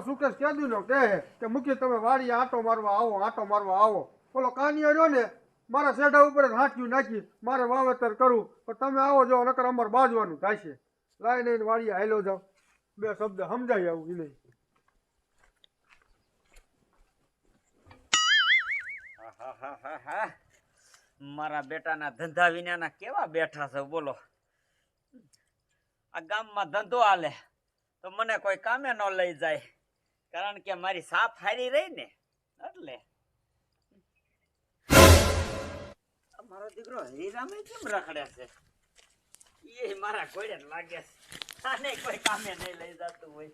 સુકેશ કેદુનો કહે કે મૂકી તમે વાડી આંટો મારવા આવો, આંટો મારવા આવો. ઓલો કાનિયો રહ્યો ને, મારા શેઢા ઉપર જ હાંઠિયું નાખી, મારે વાવેતર કરવું પણ તમે આવો જો, નકર અમાર બાજવાનું થશે. લાઈ નહીં વાડીએ હાલો જાઓ. બે શબ્દ સમજાય આવું એ નહીં. મારા બેટાના ધંધા વિનાના કેવા બેઠા છે, બોલો. આ ગામમાં ધંધો હાલે, તો મને કોઈ કામે ન લઈ જાય. કારણ કે મારી સાફ હારી રહી ને એટલે. મારો દીકરો હરીરામે કેમ રખડે છે? એ મારા કોઈને લાગે છે. આને કોઈ કામે નહીં લઈ જતું હોય.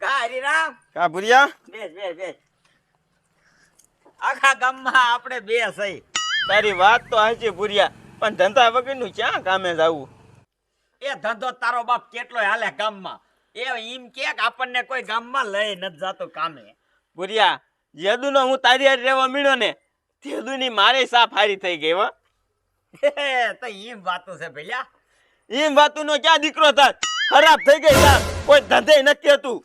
કા હરીરામ? કા ભુરિયા? બેસ બેસ બેસ. આખા ગામમાં આપણે બે સહી. તારી વાત તો સાચી ભુરિયા પણ ધંધા વગરનું ક્યાં કામે જાવું? એ ધંધો તારો બાપ કેટલો હાલે ગામમાં? એ એમ કે આપણને કોઈ ગામમાં લઈ નથી જતો કામે. ભુરિયા જેદુનો હું તારી હારે રહેવા મળ્યો ને તેદુની મારે સાફ હારી થઈ ગઈ હો. તો એમ વાતો છે ભૈયા. એમ વાતુનો ક્યાં દીકરો થાત ખરાબ થઈ ગઈ સાફ કોઈ ધંધે નથી હતું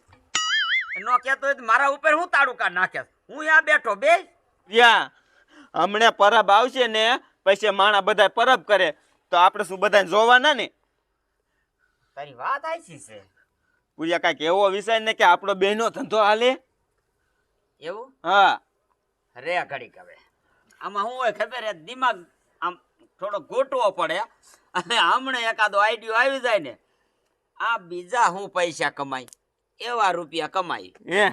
નો કેતો હોય તો મારા ઉપર હું તાડુકા નાખે? હું યા બેઠો બે? યા હમણે પરબ આવશે ને પછી માણા બધા પરબ કરે. તો આપણે શું બધા જોવાના ને? તારી વાત આવી છે. ભુરિયા કાંઈક એવો વિષય ને કે આપણો બહેનો ધંધો હાલે? એવું? હા. રે ઘડીક હવે. આમાં શું હોય ખબર દિમાગ આમ થોડો ગોટવો પડે. અને હમણે એકાદો આઈડિયો આવી જાય ને આ બીજા હું પૈસા કમાય એવા રૂપિયા કમાય હે?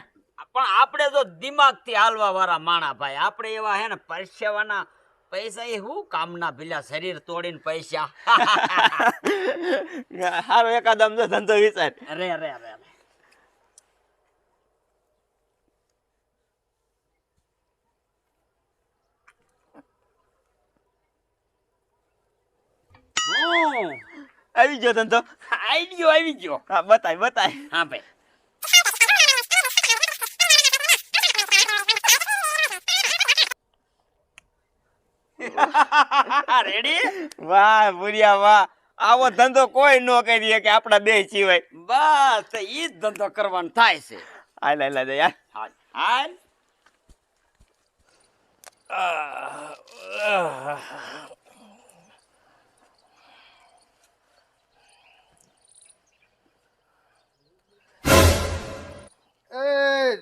પણ આપણે જો દિમાગથી હાલવા વાળા માણા ભાઈ. આપણે એવા હે ને પરસેવાના પૈસા એ શું કામના પેલા શરીર તોડીને પૈસા? હારો એકાદમ જો ધંધો વિચાર. અરે અરે અરે અરે. આવી ગયો ધંધો. આઈડિયો આવી ગયો. હા બતાય બતાય. હા ભાઈ. રેડી વાહ બુરિયા વાહ. આવો ધંધો કોઈ ન કરીએ કે આપણા બે સિવાય. બસ તો ઈ જ ધંધો કરવાનો થાય છે. હાલ હાલ હાલ યાર હાલ હાલ. એ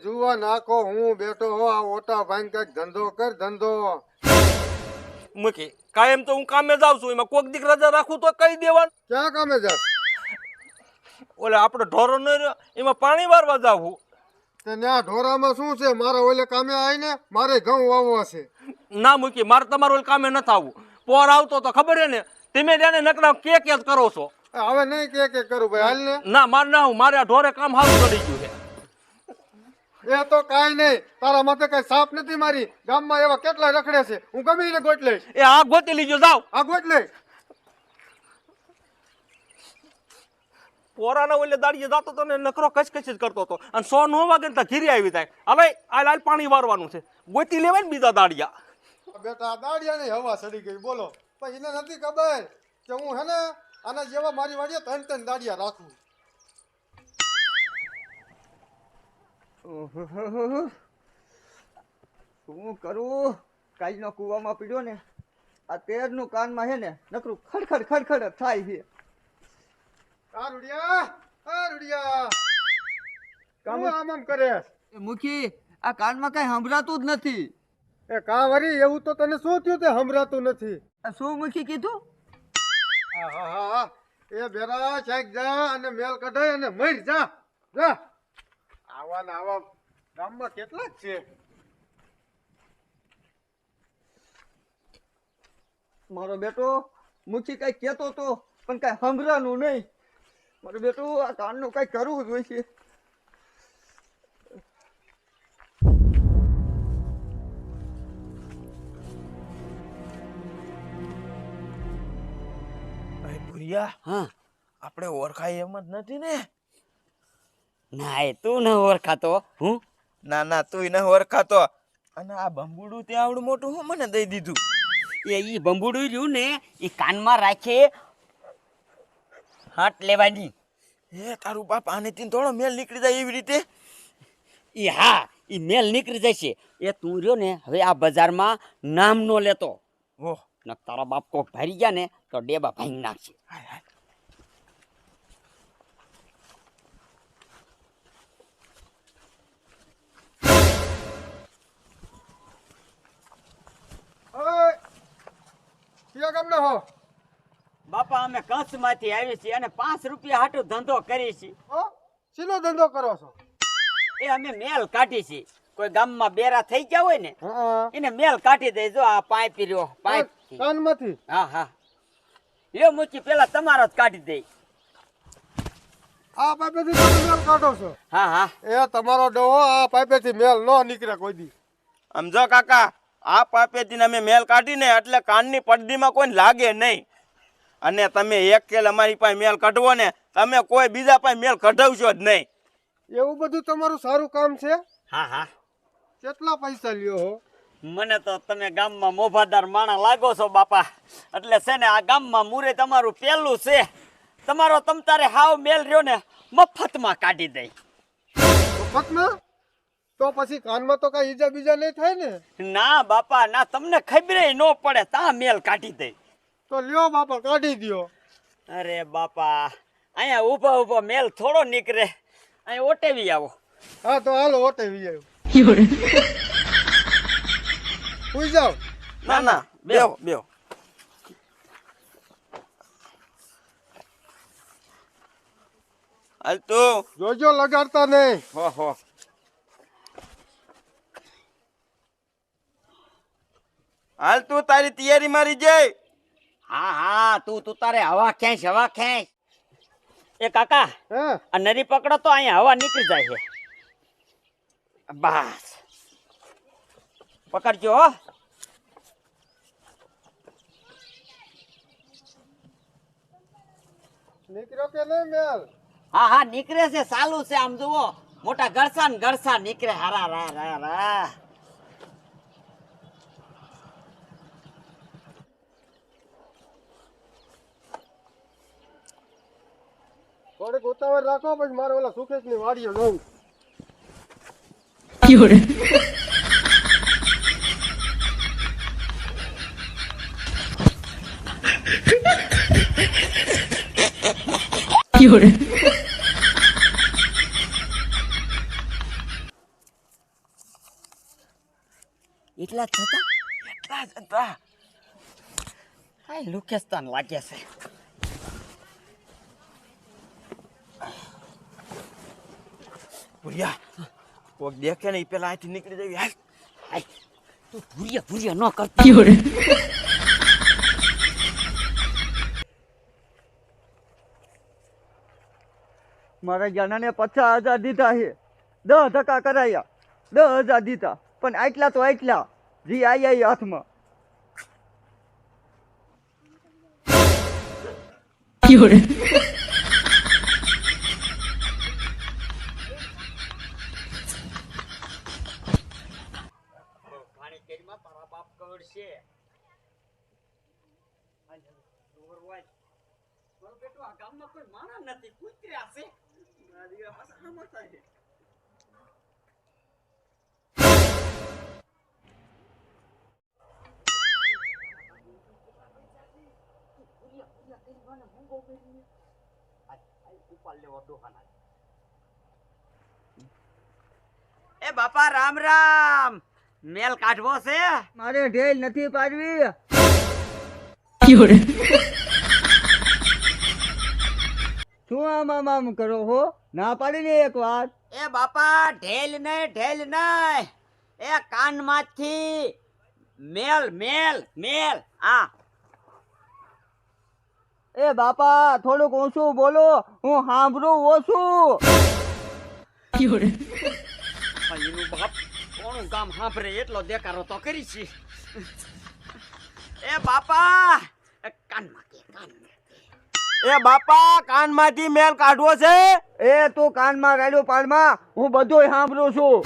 જુવા નાખો હું બેઠો હો આ ઓટા ભાઈ કંઈક ધંધો કર ધંધો. મૂકી. કાયમ તો હું કામે જાઉં છું એમાં કોક દીક રજા રાખું તો કઈ દેવાનું? ક્યાં કામે જાવ ઓલે આપણે ઢોરો ન રહ્યો એમાં પાણી વારવા જાવું તે ન્યા ઢોરામાં શું છે? મારે ઓલે કામે આવીને મારે ઘઉં વાવવા છે. ના મૂકી મારે તમારું ઓલે કામે ન થવું. પોર આવતો તો ખબર હે ને તમે તેને નકરા કે કે કરો છો. હવે નહીં કે કે કરું ભાઈ હાલ ને. ના મારે ના હું મારે આ ઢોરે કામ સારું કરી ગયું. એ તો કાઈ નહીં. તારા માથે કઈ સાપ નથી મારી. ગામમાં એવા કેટલા રખડે છે. હું ગમે એને ગોટ લઈશ. એ આ ગોતી લીજો જાવ આ ગોટ લઈશ પોરાના ઓલે દાડીએ જાતો તો ને નકરો કચકચ જ કરતો હતો. અને સો નો વાગે ને ઘીરી આવી જાય. હવે આ લાલ પાણી વારવાનું છે. ગોતી લેવાય ને બીજા દાડિયા. બેટા દાડિયા દાડિયાની હવા સડી ગઈ. બોલો. પણ એને નથી ખબર કે હું હે ને આના જેવા મારી વાડીએ ત્રણ ત્રણ દાડિયા રાખું. શું કરું? કાલનો કૂવામાં પીડ્યો ને. આ તેરનું કાનમાં છે ને નકરું ખડખડ ખડખડ થાય છે. આ રૂડિયા આ રૂડિયા. કામ આમ આમ કરે? એ મુખી આ કાનમાં કઈ સંભળાતું જ નથી. એ કા વરી એવું તો તને શું થયું તે સંભળાતું નથી? આ શું મુખી કીધું? આહાહા. એ બેરા શાક જા અને મેલ કઢાય અને મર જા. જા. આવા ને આવા ગામમાં કેટલા જ છે? મારો બેટો મુખી કઈ કેતો તો પણ કઈ સંભળાનું નહીં. મારો બેટો આ કાનનું કઈ કરવું જોઈએ ભૂરિયા હા. આપણે ઓળખાય એમ જ નથી ને? ના એ તું ન ઓળખાતો હું. ના ના તું ન ઓળખાતો. અને આ બંબુડું તે આવડું મોટું હું મને દઈ દીધું? એ ઈ બંબુડું રહ્યું ને એ કાનમાં રાખે. હાટ લેવાની. હે તારું બાપ આને થી થોડો મેલ નીકળી જાય એવી રીતે? એ હા એ મેલ નીકળી જશે. એ તું રહ્યો ને હવે આ બજારમાં નામ નો લેતો. ઓહ. તારા બાપ કોક ભરી ગયા ને તો ડેબા ભાઈ નાખશે. હાય હાય. ક્યાં ગામના હો. બાપા અમે કંસમાંથી આવી છીએ અને પાંચ રૂપિયા હાટુ ધંધો કરી છીએ. શીનો ધંધો કરો છો? એ અમે મેલ કાઢી છીએ. કોઈ ગામમાં બેરા થઈ ગયા હોય ને એને મેલ કાઢી દે જો આ પાઇપ રહ્યો પાઇપ. કાનમાંથી? હા હા. લ્યો મૂકી પેલા તમારો જ કાઢી દે. આ પાઇપેથી તમે મેલ કાઢો છો? હા હા. એ તમારો ડોહો આ પાઇપેથી મેલ નો નીકળે કોઈ દી. સમજો કાકા આ પાપેથી અમે મેલ કાઢીને એટલે કાનની પડદીમાં કોઈ લાગે નહીં. અને તમે એક કેલ અમારી પાસે મેલ કઢવો ને તમે કોઈ બીજા પાસે મેલ કઢાવશો જ નહીં. એવું બધું તમારું સારું કામ છે? હા હા. કેટલા પૈસા લ્યો હો? મને તો તમે ગામમાં મોભાદાર માણા લાગો છો બાપા. એટલે છે ને આ ગામમાં મુરે તમારું પેલું છે. તમારો તમ તારે હાવ મેલ રહ્યો ને મફતમાં કાઢી દઈ મફતમાં? તો પછી કાનમાં તો કઈ ઈજા બીજા નહીં થાય ને? ના બાપા ના તમને ખબર ન પડે તા મેલ કાઢી દઈ તો લ્યો બાપા કાઢી દ્યો. અરે બાપા અહીંયા ઊભો ઊભો મેલ થોડો નીકળે. અહીંયા ઓટેવી આવો. હા તો હાલો ઓટેવી આવ્યો સુઈ જાઓ. ના ના બેહો. બેહો. હાલ તો. જોજો લગાડતા નહીં. હો હો. હાલ તું તારી તૈયારી મારી જઈ. હા હા તું તું તારે હવા ખેંચ હવા ખેંચ. એ કાકા હે? આ નરી પકડો તો અહીંયા હવા નીકળી જાય છે. બસ. પકડજો હો. નીકળ્યો કે નહીં મેલ? હા હા નીકળે છે ચાલુ છે આમ જુઓ. મોટા ગરસા ને ગરસા નીકળે. હારા રા રા રા થોડીક ઉતાવળ રાખો પછી મારે ઓલા સુકેશની વાડીએ જવું. એટલા જ હતા? એટલા જ હતા. હાય લુકેસ્તાન લાગ્યા છે. ભૂરિયા. કોક દેખે ને પેલા અહીંથી નીકળી જવી. હાલ. તું ભૂરિયા ભૂરિયા ન કરતી. મારા જાનાને પચાસ હજાર દીધા છે. દસ ટકા કરાયા. દસ હજાર દીધા. પણ આટલા તો આટલા. જી આઈ આઈ હાથમાં પાણી કેરીમાં તારા બાપ કવડશે મારો બેટો આ ગામમાં કોઈ માણસ નથી કૂતર્યા છે એ બાપા રામ રામ。મેલ કાઢવો છે? મારે ઢેલ નથી પાડવી. શું આમ આમ આમ કરો હો? ના પાડી ને એક વાર. એ બાપા ઢેલ નહીં ઢેલ નહીં એ કાનમાંથી મેલ મેલ મેલ. આ. એ બાપા થોડુંક ઓછું બોલો. હું સાંભળું ઓછું એનું બાપ કોણ કામ સાંભળે એટલો દેકારો તો કરી છે. એ બાપા એ કાનમાં કે કાનમાં. એ બાપા કાનમાંથી મેલ કાઢવો છે? એ તું કાનમાં રાડ્યો પાડમાં હું બધું સાંભળું છું.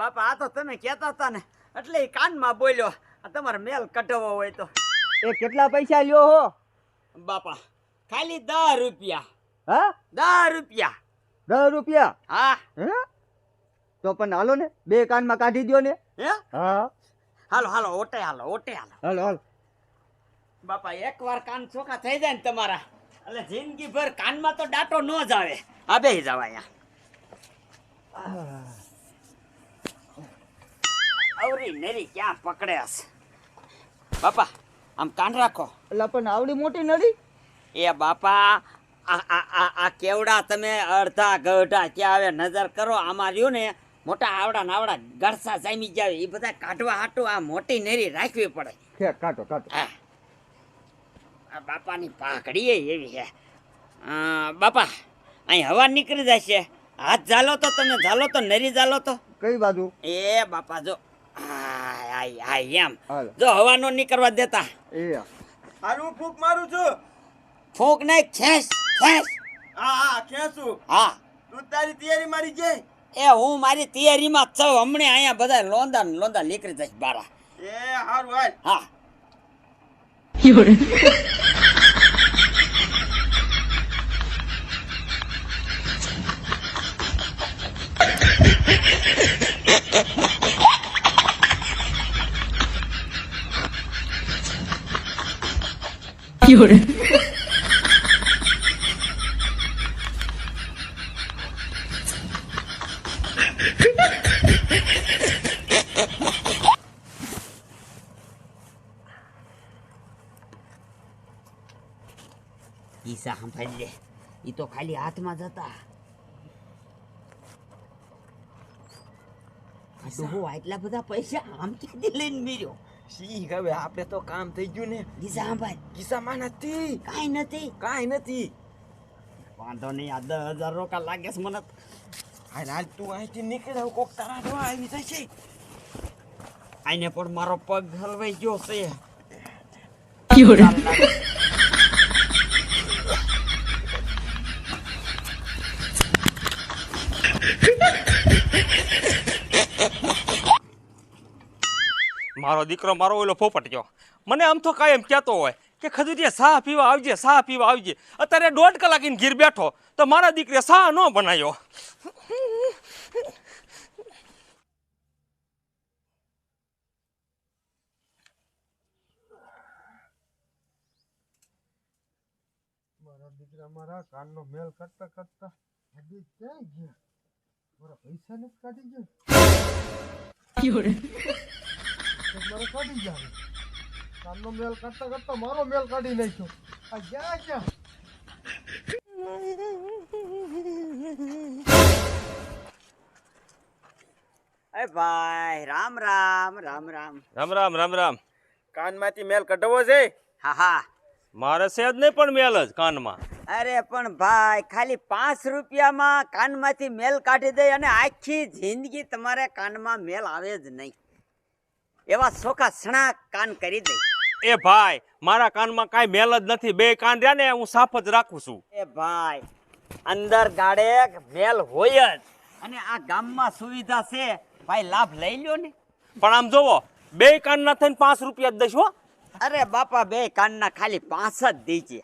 બાપા આ તો તમે કહેતા હતા ને એટલે એ કાનમાં બોલ્યો આ તમારે મેલ કઢાવવો હોય તો. એ કેટલા પૈસા લ્યો હો? બાપા ખાલી દસ રૂપિયા. હા? દસ રૂપિયા. દસ રૂપિયા? હા. હે? તો પણ હાલો ને બે કાનમાં કાઢી દ્યો ને. હે? હા. હાલો હાલો ઓટે હાલો ઓટે હાલો. હાલો હાલો. બાપા એકવાર કાન ચોખા થઈ જાય ને તમારા એટલે જિંદગી ભર કાનમાં તો ડાટો ન જ આવે. આ બે જાવ અહીંયા. અવરી નેરી ક્યાં પકડે હશે? બાપા આમ કાન રાખો. એટલે પણ આવડી મોટી નળી એ બાપા આ કેવડા તમે અડધા ગઢા ક્યાં આવે નજર કરો આમાં રહ્યું ને મોટા આવડા નાવડા ગળસા જામી જાય એ બધા કાઢવા હાટું આ મોટી નેરી રાખવી પડે. કાઢો કાઢો. હા. આ બાપાની પાઘડી એવી છે. અ, બાપા અહીં હવા નીકળી જશે હાથ ઝાલો તો તમે ઝાલો તો નરી ઝાલો તો. કઈ બાજુ? એ બાપા જો. હા એમ. જો હવા નો નીકળવા દેતા. એ હારું ફૂંક મારું છું. ફૂંક નહીં ખેંચ ખેંચ. હા હા ખેંચું. હા. તું તારી તૈયારી મારી જઈ એ હું મારી તૈયારીમાં જ છું. હમણાં અહીંયા બધા લોંદા ને લોંદા નીકળી જશે બારા. એ હારું હાલ. હા. 有人。有人。ઈસા સંભાળી લે. ઈ તો ખાલી હાથમાં જતા આ ડોહો આટલા બધા પૈસા આમ ક્યાંથી લઈને મેર્યો. સી હવે આપણે તો કામ થઈ ગયું ને. કિસ્સામાં નથી. કાંઈ નથી. કાંઈ નથી. વાંધો નહીં આ દસ હજાર રોકા લાગે છે મને. હાલ હાલ તું અહીંથી નીકળ કોક તારા જોવા આવી છે. આઈને પણ મારો પગ હલવાઈ ગયો છે. મારો દીકરો મારો ઓલો પોપટ ગયો મને આમ તો કાયમ કહેતો હોય કે ખજુરીએ સાહ પીવા આવજે સાહ પીવા આવજે. અત્યારે દોઢ કલાક ઈને ઘીર બેઠો તો મારા દીકરે સાહ ન બનાવ્યો. મારા દીકરા મારા કાનનો મેલ કરતા કરતા હજી ક્યાંય ગયા? મારા પૈસા નથી કાઢી ગયા? મારે કાઢી ગયા કાનનો મેલ કાઢતા કાઢતા મારો મેલ કાઢી નાખ્યો. આ ગયા ક્યાં? એ ભાઈ રામ રામ રામ રામ. રામ રામ રામ રામ. કાનમાંથી મેલ કઢવો છે? હા હા. મારે છે જ નહીં પણ મેલ જ કાનમાં. અરે પણ ભાઈ ખાલી પાંચ રૂપિયામાં કાનમાંથી મેલ કાઢી દે અને આખી જિંદગી તમારે કાનમાં મેલ આવે જ નહીં. એવા સોખા સણા કાન કરી દે. એ ભાઈ મારા કાનમાં કાંઈ મેલ જ નથી. બે કાન રહ્યા ને હું સાફ જ રાખું છું. એ ભાઈ અંદર ગાડે મેલ હોય જ. અને આ ગામમાં સુવિધા છે ભાઈ લાભ લઈ લ્યો ને. પણ આમ જોવો બે કાનના થઈને પાંચ રૂપિયા જ દઈશ હો. અરે બાપા બે કાનના ખાલી પાંચ જ દીજે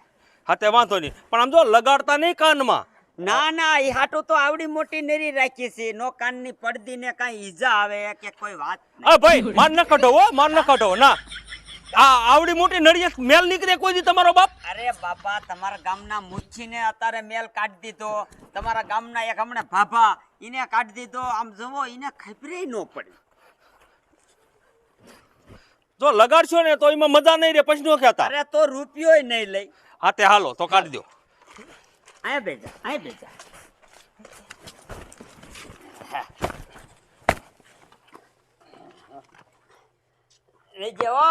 હા તે વાંધો નહીં. પણ આમ જો લગાડતા નહીં કાનમાં. ના ના એ હાટું તો આવડી મોટી નેરી રાખી છે. નો કાનની પડદીને કાંઈ ઈજા આવે કે કોઈ વાત. અ ભાઈ માન ન કઢો હો માન ન કઢો. ના આ આવડી મોટી નળીએ મેલ નીકળે કોઈ દી તમારો બાપ? અરે બાપા તમારા ગામના મુચ્છીને અત્યારે મેલ કાઢી દીધો. તમારા ગામના એક હમણાં ભાભા એને કાઢી દીધો. આમ જવો એને ખબરે ન પડી. જો લગાડશો ને તો એમાં મજા નહીં રે પછી નો કહેતા અરે તો રૂપિયો નહીં લઈ. હા તે હાલો તો કાઢી દો અહીંયા બેજા અહીંયા બેજા લેજે હો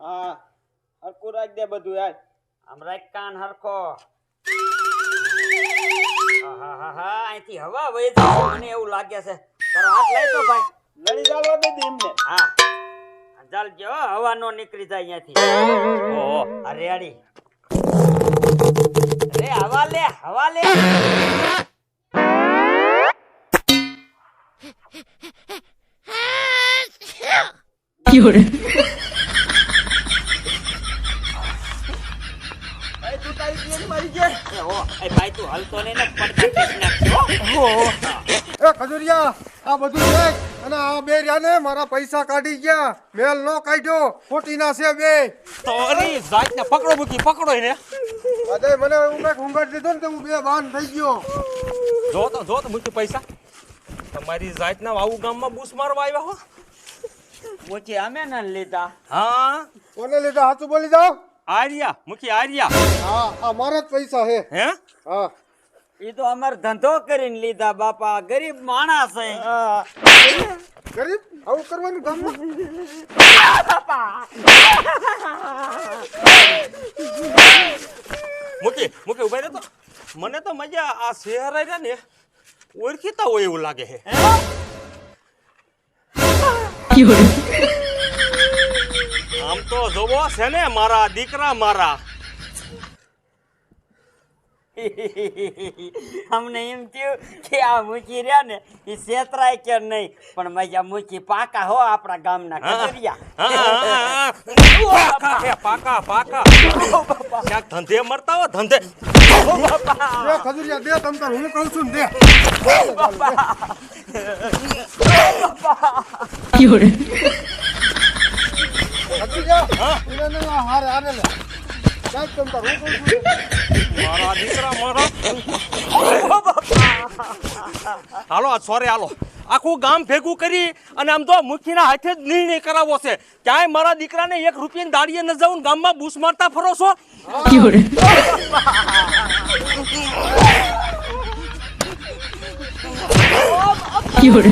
હા હરકું રાખ દે બધું યાર. આમ રાખ કાન હરખો. હા અહીંથી હવા વહી જાય છે, મને એવું લાગે છે. તારો હાથ લઈ તો ભાઈ? લડી જાવ દે દીમને હા. ચાલ જો હવા નો નીકળી જાય અહીંયાથી. ઓ હરિયાળી. અરે હવા લે હવા લે એ તું તારી તૈયારી મારી એ હો એ ભાઈ તું હલતો નહીં ને પડતા એ ખજુરિયા આ બધું દેખ અને આ બે રહ્યા ને મારા પૈસા કાઢી ગયા. મેલ નો કાઢ્યો. ખોટી ના છે બે. તારી જાતને પકડો મૂકી પકડો એને. અરે મને હું કંઈક ઊંઘાડી દીધો ને તો હું બે બાન થઈ ગયો. જો તો જો તો મૂકી પૈસા. તમારી જાતના આવું ગામમાં બૂસ મારવા આવ્યા હો. મોચી અમે ન લીધા. હા? કોને લીધા? હાથું બોલી જાઓ. આર્યા મુખી આર્યા. હા આ મારા જ પૈસા હે. હે? હા. એ તો અમાર ધંધો કરીને લીધા બાપા. ગરીબ માણસ હે. ગરીબ? આવું કરવાનું ગામમાં? મૂકી મૂકી ઊભા તો મને તો મજા આ શહેર રહ્યા ને ઓળખીતા હોય એવું લાગે છે. આમ તો જોવો છે ને મારા દીકરા મારા. અમને એમ થયું કે આ મૂકી રહ્યા ને એ શેતરાય કે નહીં? પણ મજા મૂકી પાકા હો આપણા ગામના હા, કચરિયા. હા, હા, હા. પાકા પાકા પાકા. ક્યાંક ધંધે મરતા હો ધંધે. ખજુરિયા દે તમ તાર હું કહું છું ને દે. ખજુરિયા હા હારે હારે લે. સાહેબ તમ તાર હું કહું છું. મારા દીકરા, મારા. હાલો સોરે હાલો. આખું ગામ ભેગું કરી અને આમ તો મુખીના હાથે જ નિર્ણય કરાવવો છે. ક્યાંય મારા દીકરાને એક રૂપિયાની દાડીએ ન જાઉં ગામમાં બૂસ મારતા ફરો છો? Fiore.